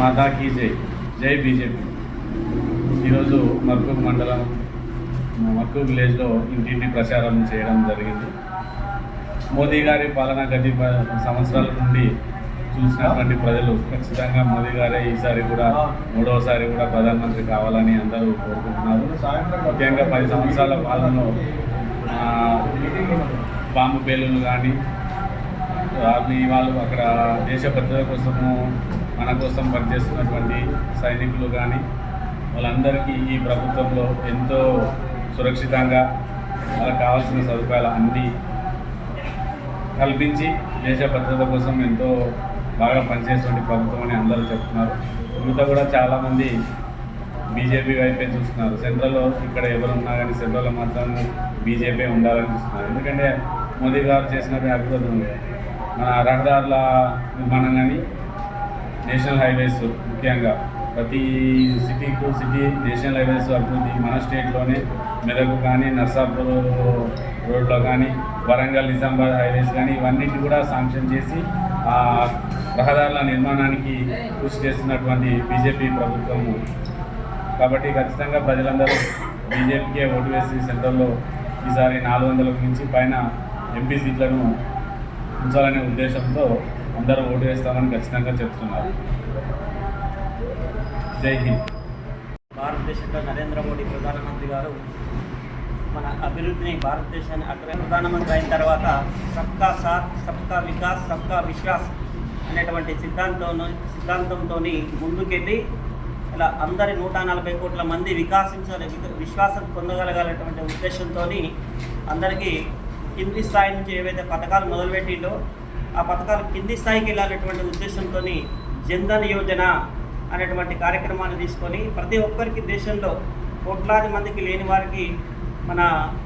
మాతాకి జై. జై బీజేపీ. ఈరోజు మర్కూక్ మండలం మర్కూక్ విలేజ్లో ఇంటింటి ప్రచారం చేయడం జరిగింది. మోదీ గారి పాలన గతి సంవత్సరాల నుండి చూసినటువంటి ప్రజలు ఖచ్చితంగా మోదీ గారే ఈసారి కూడా మూడవసారి కూడా ప్రధానమంత్రి కావాలని అందరూ కోరుకుంటున్నారు. ముఖ్యంగా పది సంవత్సరాల పాలనలో బాంబు పేలులు కానీ ఆర్మీ వాళ్ళు అక్కడ దేశ భద్రత కోసము మన కోసం పనిచేస్తున్నటువంటి సైనికులు కానీ వాళ్ళందరికీ ఈ ప్రభుత్వంలో ఎంతో సురక్షితంగా వాళ్ళకి కావాల్సిన సదుపాయాలు అన్నీ కల్పించి దేశ భద్రత కోసం ఎంతో బాగా పనిచేటువంటి ప్రభుత్వం అని అందరూ చెప్తున్నారు. యువత కూడా చాలామంది బీజేపీ వైపే చూస్తున్నారు. సెంట్రల్లో ఇక్కడ ఎవరు ఉన్నా కానీ సెంట్రల్లో మాత్రం బీజేపీ ఉండాలని చూస్తున్నారు. ఎందుకంటే మోదీ గారు చేసినటువంటి అభివృద్ధి మన రహదారుల నిర్మాణం కానీ నేషనల్ హైవేస్ ముఖ్యంగా ప్రతి సిటీకు సిటీ నేషనల్ హైవేస్ అభివృద్ధి మన స్టేట్లోనే. మెదక్ కానీ నర్సాపూర్ రోడ్లో కానీ వరంగల్ నిజామాబాద్ హైవేస్ కానీ ఇవన్నిటి కూడా శాంక్షన్ చేసి రహదారుల నిర్మాణానికి కృషి చేస్తున్నటువంటి బీజేపీ ప్రభుత్వము కాబట్టి ఖచ్చితంగా ప్రజలందరూ బీజేపీకే ఓటు వేసి సెంట్రల్లో ఈసారి నాలుగు వందలకు మించి పైన ఎంపీ సీట్లను ఉంచాలనే ఉద్దేశంతో అందరూ ఓటు వేస్తామని ఖచ్చితంగా చెప్తున్నారు. జై హింద్. భారతదేశంలో నరేంద్ర మోడీ ప్రధానమంత్రి గారు మన అభివృద్ధిని భారతదేశాన్ని అగ్ర ప్రధానమంత్రి అయిన తర్వాత సబ్కా సాత్ సబ్కా వికాస్ సబ్కా విశ్వాస్ అనేటువంటి సిద్ధాంతం సిద్ధాంతంతో ముందుకెళ్ళి ఇలా అందరి నూట నలభై కోట్ల మంది వికాసించాలి విశ్వాసం పొందగలగాలటువంటి ఉద్దేశంతో అందరికీ కింది స్థాయి నుంచి ఏవైతే పథకాలు మొదలుపెట్టిండో ఆ పథకాలు కింది స్థాయికి వెళ్ళాలనేటువంటి ఉద్దేశంతో జన్ధన్ యోజన అనేటువంటి కార్యక్రమాన్ని తీసుకొని ప్రతి ఒక్కరికి దేశంలో కోట్లాది మందికి లేని వారికి మన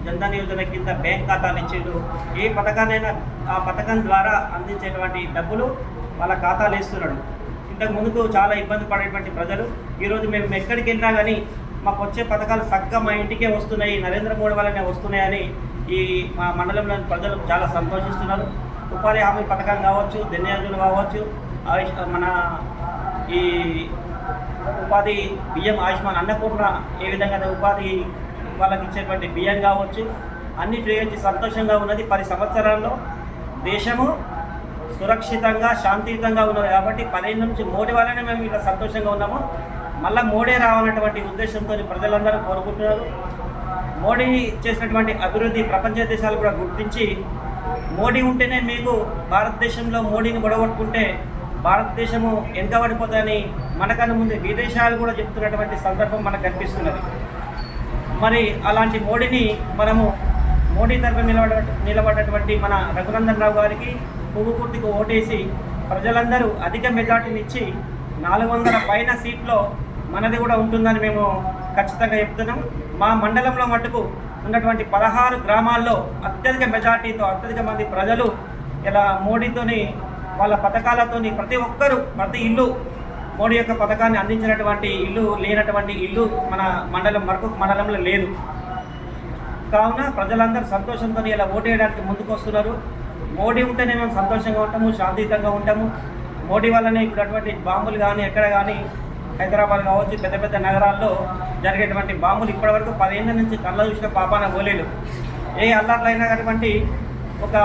జన్ధన్ యోజన కింద బ్యాంక్ ఖాతాలు ఇచ్చిండు ఏ పథకాన్నైనా ఆ పథకం ద్వారా అందించేటువంటి డబ్బులు వాళ్ళ ఖాతాలు వేస్తున్నాడు ఇంతకు ముందుకు చాలా ఇబ్బంది పడేటువంటి ప్రజలు. ఈరోజు మేము ఎక్కడికి వెళ్ళినా కానీ మాకు వచ్చే పథకాలు చక్కగా మా ఇంటికే వస్తున్నాయి నరేంద్ర మోడీ వల్లనే వస్తున్నాయని ఈ మా మండలంలోని ప్రజలు చాలా సంతోషిస్తున్నారు. ఉపాధి హామీ పథకం కావచ్చు ధన్యాజులు కావచ్చు ఆయుష్ మన ఈ ఉపాధి బియ్యం ఆయుష్మాన్ అన్నపూర్ణ ఏ విధంగా ఉపాధి వాళ్ళకి ఇచ్చేటువంటి బియ్యం కావచ్చు అన్ని ఫ్రీ సంతోషంగా ఉన్నది పది సంవత్సరాల్లో. దేశము సురక్షితంగా శాంతియుతంగా ఉన్నది కాబట్టి పదిహేను నుంచి మోడీ వల్లనే మేము ఇలా సంతోషంగా ఉన్నాము. మళ్ళీ మోడీ రావాలన్నటువంటి ఉద్దేశంతో ప్రజలందరూ కోరుకుంటున్నారు. మోడీ చేసినటువంటి అభివృద్ధి ప్రపంచ దేశాలు కూడా గుర్తించి మోడీ ఉంటేనే మీకు భారతదేశంలో మోడీని గొడగొట్టుకుంటే భారతదేశము వెనుకబడిపోతుందని మనకన్నా ముందు విదేశాలు కూడా చెప్తున్నటువంటి సందర్భం మనకు కనిపిస్తున్నది. మరి అలాంటి మోడీని మనము మోడీ తరఫున నిలబడ నిలబడినటువంటి మన రఘునందన్ రావు గారికి పువ్వుపూర్తికి ఓటేసి ప్రజలందరూ అధిక మెజార్టీనిచ్చి నాలుగు వందల పైన సీట్లో మనది కూడా ఉంటుందని మేము ఖచ్చితంగా చెప్తున్నాం. మా మండలంలో మటుకు ఉన్నటువంటి పదహారు గ్రామాల్లో అత్యధిక మెజార్టీతో అత్యధిక మంది ప్రజలు ఇలా మోడీతోని వాళ్ళ పథకాలతోని ప్రతి ఒక్కరూ ప్రతి ఇల్లు మోడీ యొక్క పథకాన్ని అందించినటువంటి ఇల్లు లేనటువంటి ఇల్లు మన మండలం మరకు మండలంలో లేదు. కావున ప్రజలందరూ సంతోషంతో ఇలా ఓటేయడానికి ముందుకు వస్తున్నారు మోడీ ఉంటేనే మేము సంతోషంగా ఉంటాము శాంతియుతంగా ఉంటాము. మోడీ వల్లనే ఇప్పుడు అటువంటి బాంబులు కానీ ఎక్కడ కానీ హైదరాబాద్ కావచ్చు పెద్ద పెద్ద నగరాల్లో జరిగేటువంటి బాంబులు ఇప్పటివరకు పదిహేను నుంచి కళ్ళ చూసిన పాపాన పోలేదు. ఏ అల్లర్లైనా అటువంటి ఒక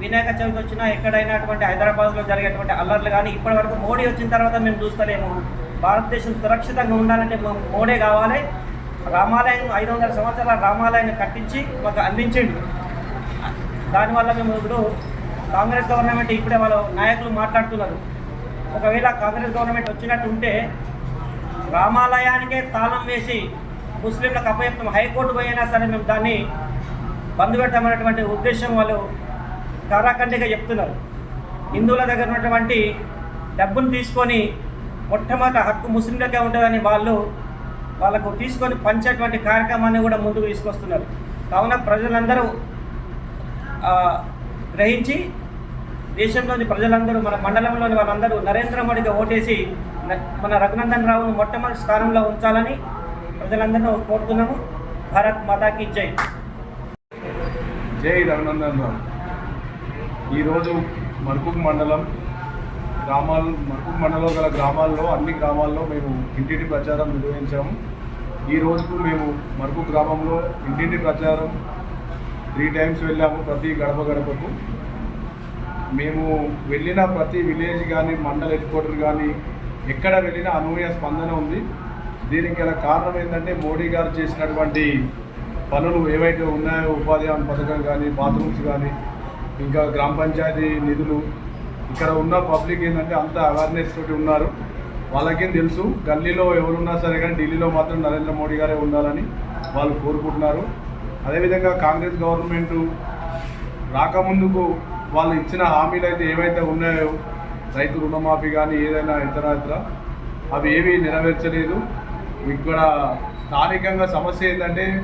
వినాయక చవితి వచ్చినా ఎక్కడైనటువంటి హైదరాబాద్లో జరిగేటువంటి అల్లర్లు కానీ ఇప్పటివరకు మోడీ వచ్చిన తర్వాత మేము చూస్తలేము. భారతదేశం సురక్షితంగా ఉండాలంటే మేము మోడీ కావాలి. రామాలయం ఐదు వందల సంవత్సరాల రామాలయాన్ని కట్టించి మాకు అందించిండు. దానివల్ల మేము ఇప్పుడు కాంగ్రెస్ గవర్నమెంట్ ఇప్పుడే వాళ్ళ నాయకులు మాట్లాడుతున్నారు. ఒకవేళ కాంగ్రెస్ గవర్నమెంట్ వచ్చినట్టు ఉంటే రామాలయానికే తాళం వేసి ముస్లింలకు అపయత్నం హైకోర్టు పోయినా సరే మేము దాన్ని బంద్ పెడతామనేటువంటి ఉద్దేశం వాళ్ళు కారాఖండిగా చెప్తున్నారు. హిందువుల దగ్గర ఉన్నటువంటి డబ్బును తీసుకొని మొట్టమొదటి హక్కు ముస్లింలకే ఉంటుందని వాళ్ళు వాళ్ళకు తీసుకొని పంచేటువంటి కార్యక్రమాన్ని కూడా ముందుకు తీసుకొస్తున్నారు. కావున ప్రజలందరూ గ్రహించి దేశంలోని ప్రజలందరూ మన మండలంలోని వాళ్ళందరూ నరేంద్ర మోడీకి ఓటేసి మన రఘునందన్ రావును మొట్టమొదటి స్థానంలో ఉంచాలని ప్రజలందరినీ కోరుతున్నాము. భారత్ మాతాకి జై. జై రఘునందన్ రావు. ఈరోజు మర్కుక్ మండలం గ్రామాలు మర్కూక్ మండలంలో గల గ్రామాల్లో అన్ని గ్రామాల్లో మేము ఇంటింటి ప్రచారం నిర్వహించాము. ఈ రోజుకు మేము మర్కూక్ గ్రామంలో ఇంటింటి ప్రచారం త్రీ టైమ్స్ వెళ్ళాము ప్రతి గడప గడపకు. మేము వెళ్ళిన ప్రతి విలేజ్ కానీ మండల హెడ్ క్వార్టర్ కానీ ఎక్కడ వెళ్ళినా అనూహ్య స్పందన ఉంది. దీనికి గల కారణం ఏంటంటే మోడీ గారు చేసినటువంటి పనులు ఏవైతే ఉన్నాయో ఉపాధి హామీ పథకం కానీ బాత్రూమ్స్ కానీ ఇంకా గ్రామ పంచాయతీ నిధులు ఇక్కడ ఉన్న పబ్లిక్ ఏంటంటే అంత అవేర్నెస్ తోటి ఉన్నారు. వాళ్ళకేం తెలుసు గల్లీలో ఎవరున్నా సరే కానీ ఢిల్లీలో మాత్రం నరేంద్ర మోడీ గారే ఉండాలని వాళ్ళు కోరుకుంటున్నారు. అదేవిధంగా కాంగ్రెస్ గవర్నమెంట్ రాకముందుకు వాళ్ళు ఇచ్చిన హామీలు అయితే ఏవైతే ఉన్నాయో రైతు రుణమాఫీ కానీ ఏదైనా ఇతర ఇతర అవి ఏమీ నెరవేర్చలేదు. ఇక్కడ స్థానికంగా సమస్య ఏంటంటే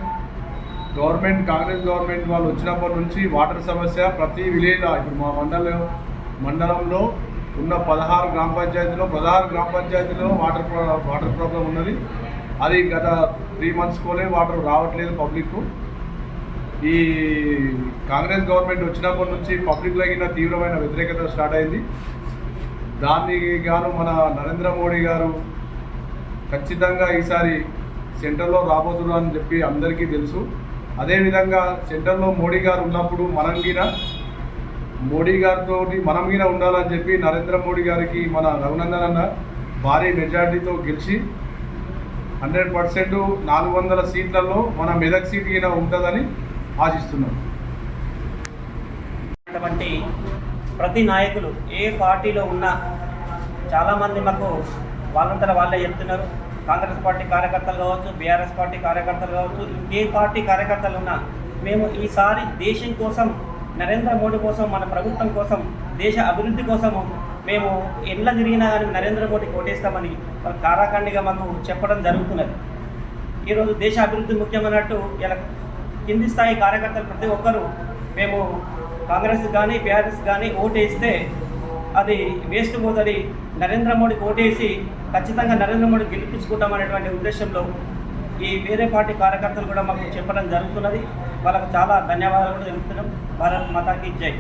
గవర్నమెంట్ కాంగ్రెస్ గవర్నమెంట్ వాళ్ళు వచ్చినప్పటి నుంచి వాటర్ సమస్య ప్రతి విలేజ్లో ఇప్పుడు మా మండలం మండలంలో ఉన్న పదహారు గ్రామ పంచాయతీలో పదహారు గ్రామ పంచాయతీలో వాటర్ ప్రా- వాటర్ ప్రాబ్లం ఉన్నది. అది గత త్రీ మంత్స్ కోలే వాటర్ రావట్లేదు పబ్లిక్ ఈ కాంగ్రెస్ గవర్నమెంట్ వచ్చినప్పటి నుంచి పబ్లిక్లో గిన తీవ్రమైన వ్యతిరేకత స్టార్ట్ అయింది. దానికి గాను మన నరేంద్ర మోడీ గారు ఖచ్చితంగా ఈసారి సెంటర్లో రాబోతున్నారు అని చెప్పి అందరికీ తెలుసు. అదేవిధంగా సెంటర్లో మోడీ గారు ఉన్నప్పుడు మనం గిన మోడీ గారితో మనం గిన ఉండాలని చెప్పి నరేంద్ర మోడీ గారికి మన రఘునందన్ అన్న భారీ మెజార్టీతో గెలిచి హండ్రెడ్ పర్సెంట్ నాలుగు వందల సీట్లలో మన మెదక్ సీట్ గిన ఉంటుందని ఆశిస్తున్నాం. అటువంటి ప్రతి నాయకులు ఏ పార్టీలో ఉన్నా చాలామంది మాకు వాళ్ళంతా వాళ్ళే చెప్తున్నారు. కాంగ్రెస్ పార్టీ కార్యకర్తలు కావచ్చు బీఆర్ఎస్ పార్టీ కార్యకర్తలు కావచ్చు ఇంకే పార్టీ కార్యకర్తలు ఉన్నా మేము ఈసారి దేశం కోసం నరేంద్ర మోడీ కోసం మన ప్రభుత్వం కోసం దేశ అభివృద్ధి కోసం మేము ఎండ్ల తిరిగినా కానీ నరేంద్ర మోడీ కోటేస్తామని వాళ్ళు కారాఖండిగా మాకు చెప్పడం జరుగుతున్నది. ఈరోజు దేశ అభివృద్ధి ముఖ్యమైనట్టు ఇలా కింది స్థాయి కార్యకర్తలు ప్రతి ఒక్కరూ మేము కాంగ్రెస్ కానీ బీఆర్ఎస్ కానీ ఓటేస్తే అది వేస్ట్ పోతుంది. నరేంద్ర మోడీకి ఓటేసి ఖచ్చితంగా నరేంద్ర మోడీ గెలిపించుకుంటామనేటువంటి ఉద్దేశంలో ఈ వేరే పార్టీ కార్యకర్తలు కూడా మాకు చెప్పడం జరుగుతున్నది. వాళ్ళకు చాలా ధన్యవాదాలు కూడా తెలుపుతున్నాం. భారత్ మాతాకి జై.